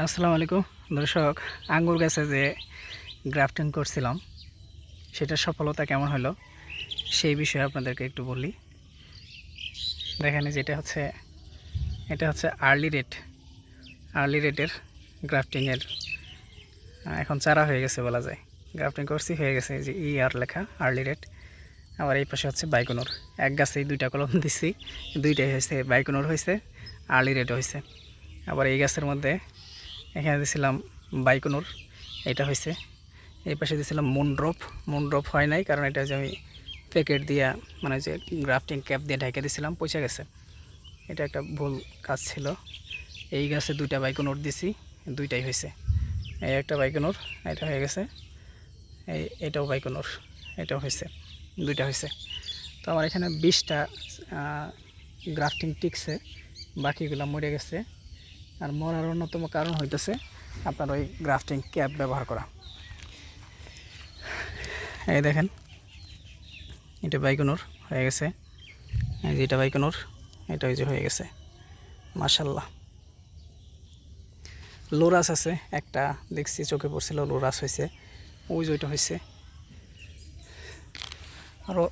আসসালামু আলাইকুম। দর্শক, আঙ্গুর গাছে যে গ্রাফটিং করছিলাম, সেটার সফলতা কেমন হলো, সেই বিষয়ে আপনাদেরকে একটু বলি। দেখেন যেটা হচ্ছে, এটা হচ্ছে আর্লি রেট আর্লি রেটের গ্রাফটিংয়ের এখন চারা হয়ে গেছে বলা যায়। গ্রাফটিং করছি, হয়ে গেছে যে ই আর লেখা আর্লি রেট আবার এই পাশে হচ্ছে বাইকোনোর। এক গাছেই দুইটা কলম দিছি, দুইটাই হয়েছে বাইকোনোর হয়েছে আর্লি রেট হয়েছে। আবার এই গাছের মধ্যে এখানে দিয়েছিলাম বাইকোনোর এটা হয়েছে এই পাশে দিয়েছিলাম মুনড্রপ মুনড্রপ হয় নাই কারণ এটা যে আমি প্যাকেট দিয়া মানে যে গ্রাফটিং ক্যাপ দিয়ে ঢেকে দিয়েছিলাম পয়সা গেছে। এটা একটা ভুল কাজ ছিল। এই গাছে দুইটা বাইকোনোর দিছি, দুইটাই হয়েছে এই একটা বাইকোনোর, এটা হয়ে গেছে। এই এটাও বাইকোনোর, এটাও হয়েছে দুইটা হয়েছে তো আমার এখানে বিশটা গ্রাফটিং টিকছে, বাকিগুলো মরে গেছে। আর মরার অন্যতম কারণ হইতেছে আপনার ওই গ্রাফটিং ক্যাপ ব্যবহার করা। এই দেখেন, এটা বাইকনোর হয়ে গেছে। এই যে এটা বাইকনোর, এটা ওই যে হয়ে গেছে। মার্শাল্লাহ লোরাস আছে, একটা দেখছি চোখে পড়ছিল, লোরাস হয়েছে ওই ওইটা হয়েছে আরও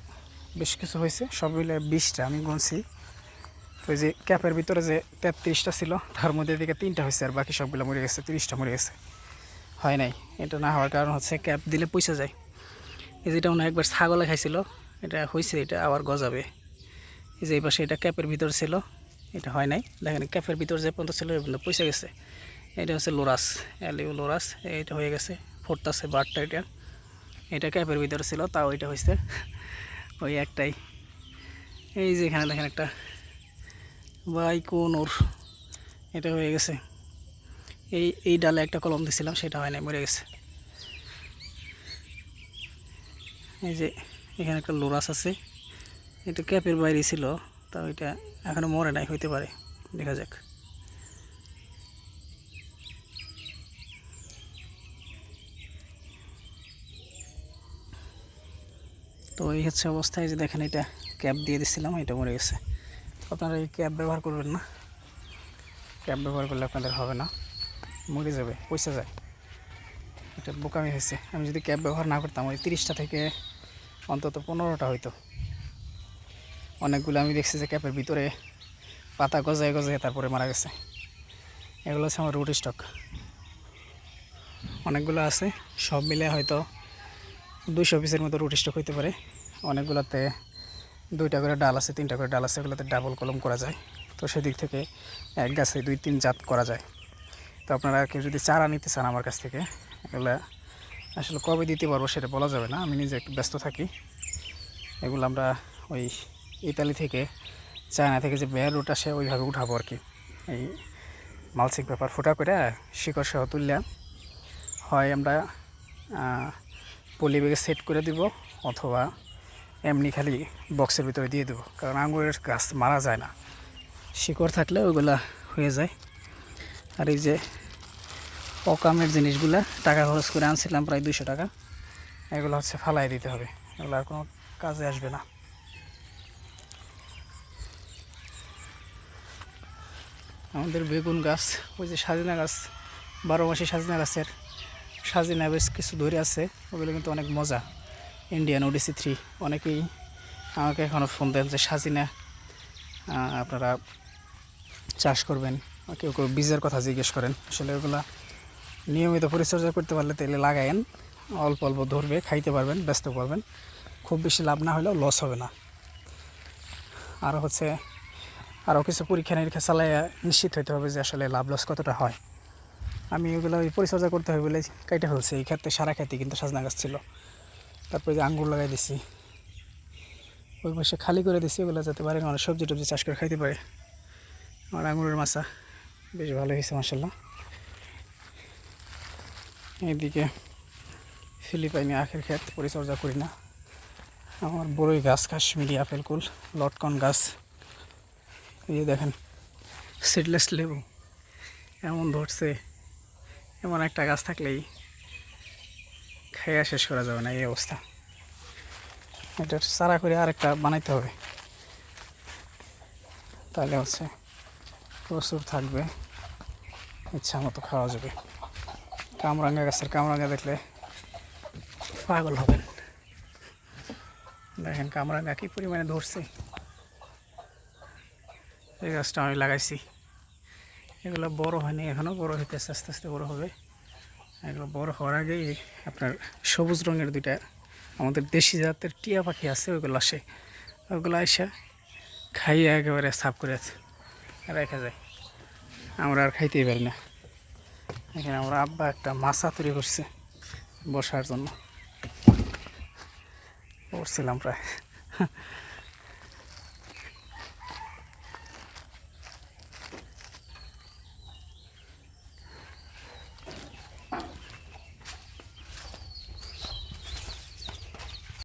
বেশ কিছু হয়েছে সব মিলে বিশটা আমি গুনছি। ওই যে ক্যাপের ভিতরে যে তেত্রিশটা ছিল, তার মধ্যে দিকে তিনটা হয়েছে আর বাকি সবগুলো মরে গেছে, তিরিশটা মরে গেছে। হয় নাই, এটা না হওয়ার কারণ হচ্ছে ক্যাপ দিলে পয়সা যায়। এই যেটা মনে একবার ছাগলে খাইছিল, এটা হয়েছে, এটা আবার গজাবে। এই যে এই পাশে এটা ক্যাপের ভিতর ছিল, এটা হয় নাই। দেখেন, ক্যাপের ভিতর যে পর্যন্ত ছিল পর্যন্ত পয়সা গেছে। এটা হচ্ছে লোরাস অ্যালিউ লোরাস এইটা হয়ে গেছে ফোরতাছে বারটা এটা। এটা ক্যাপের ভিতরে ছিল, তাও এটা হয়েছে। ওই একটাই। এই যে এখানে দেখেন একটা বাইকোনোর এটা হয়ে গেছে। এই এই ডালে একটা কলম দিছিলাম, সেটা হয় নাই, মরে গেছে। এই যে, এখানে একটা লোরাস আছে। এটা ক্যাপের বাইরে ছিল, তাও এটা এখনও মরে নাই, হইতে পারে। দেখা যাক। তো এই হচ্ছে অবস্থায় যে দেখেন, এটা ক্যাপ দিয়ে দিছিলাম, এটা মরে গেছে। আপনারা এই ক্যাব ব্যবহার করবেন না। ক্যাব ব্যবহার করলে আপনাদের হবে না। মরে যাবে, পয়সা যায়। এটা বোকামি হয়েছে। আমি যদি ক্যাব ব্যবহার না করতাম, ওই তিরিশটা থেকে অন্তত পনেরোটা হইতো। অনেকগুলো আমি দেখছি যে ক্যাপের ভিতরে পাতা গজায় গজায় তারপরে মারা গেছে। এগুলো হচ্ছে আমার রুট স্টক অনেকগুলো আছে, সব মিলে হয়তো দুইশো পিসের মতো রুট স্টক হইতে পারে। অনেকগুলোতে দুইটা করে ডাল আছে, তিনটা করে ডাল আছে, এগুলোতে ডাবল কলম করা যায়। তো সেদিক থেকে এক গাছে দুই তিন জাত করা যায়। তো আপনারা কেউ যদি চারা নিতে চান আমার কাছ থেকে, এগুলো আসলে কবে দিতে পারব সেটা বলা যাবে না, আমি নিজে একটু ব্যস্ত থাকি। এগুলো আমরা ওই ইতালি থেকে, চায়না থেকে যে বেয়ার রুট আসে, ওইভাবে উঠাবো আর কি। এই মালসিক পেপার ফোটা করে শিকড় সহ তুললাম হয় আমরা পলি সেট করে দিব, অথবা এমনি খালি বক্সের ভিতরে দিয়ে দেবো। কারণ আঙুরের গাছ মারা যায় না। শিকড় থাকলে ওইগুলা হয়ে যায়। আর এই যে অকামের জিনিসগুলা টাকা খরচ করে আনছিলাম প্রায় দুশো টাকা। এগুলো হচ্ছে ফালাই দিতে হবে। এগুলো আর কোনো কাজে আসবে না। আমাদের বেগুন গাছ, ওই যে সাজিনা গাছ, বারো মাসে সাজিনা গাছের সাজিনা বেশ কিছু ধরে আছে। ওগুলো কিন্তু অনেক মজা। ইন্ডিয়ান ওডিসি থ্রি অনেকেই আমাকে এখনও ফোন দেন যে, সাজিনা আপনারা চাষ করবেন? কেউ কেউ বীজের কথা জিজ্ঞেস করেন। আসলে ওগুলা নিয়মিত পরিচর্যা করতে পারলে তেলে লাগায়েন, অল্প অল্প ধরবে, খাইতে পারবেন, ব্যস্ত পারবেন খুব বেশি লাভ না হলেও লস হবে না। আরও হচ্ছে আরও কিছু পরীক্ষা নিরীক্ষা চালায় নিশ্চিত হইতে হবে যে, আসলে লাভ লস কতটা হয়। আমি ওগুলো পরিচর্যা করতে হবে বলে কাইটা ফেলছি। এই ক্ষেত্রে সারা খেতে কিন্তু সাজনা গাছ ছিল। তারপরে যে আঙ্গুর লাগাই দিছি, ওই পাশে খালি করে দিছি, ওগুলো যাতে পারে মানুষ সবজি টবজি চাষ করে খাইতে পারে। আমার আঙুরের মাছা বেশ ভালো হয়েছে মাসাল্লাহ এইদিকে ফিলিপাইনি আখের ক্ষেত পরিচর্যা করি না। আমার বড়ই গাছ, কাশ্মীরি আপেল কুল, লটকন গাছ। এই যে দেখেন সিডলেস লেবু। এমন ধরছে, এমন একটা গাছ থাকলেই খাইয়া শেষ করা যাবে না, এই অবস্থা। এটা চারা করে আরেকটা বানাইতে হবে। তাহলে হচ্ছে প্রচুর থাকবে, ইচ্ছা মতো খাওয়া যাবে। কামরাঙ্গা গাছের কামরাঙ্গা দেখলে পাগল হবেন। দেখেন কামরাঙ্গা কি পরিমাণে ধরছে। এই গাছটা আমি লাগাইছি। এগুলো বড় হয়নি এখনও বড় হইতেছে, আস্তে আস্তে বড় হবে। এগুলো বড় হওয়ার আগেই আপনার সবুজ রঙের দুইটা আমাদের দেশি জাতের টিয়া পাখি আছে, ওইগুলো আসে। ওইগুলো এসে খাইয়ে একেবারে সাফ করে রেখে যায়। আমরা আর খাইতেই পারি না। এখানে আমরা আব্বা একটা মাছা তৈরি করছে বসার জন্য। করছিলাম প্রায়।